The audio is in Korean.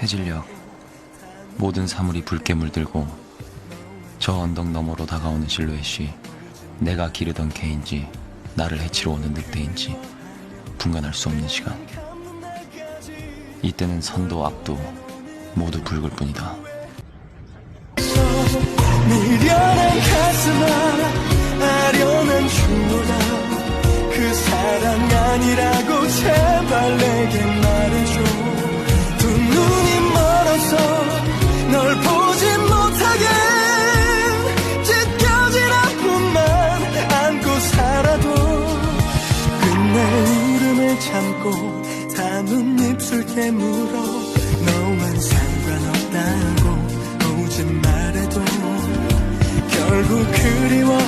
해질녘 모든 사물이 붉게 물들고 저 언덕 너머로 다가오는 실루엣이 내가 기르던 개인지 나를 해치러 오는 늑대인지 분간할 수 없는 시간. 이때는 선도 악도 모두 붉을 뿐이다. 미련한 가슴아 아련한 추노라 그 사랑 아니라고 제발 내게 참고 담은 입술 깨물어 너만 상관없다고 오지 말해도 결국 그리워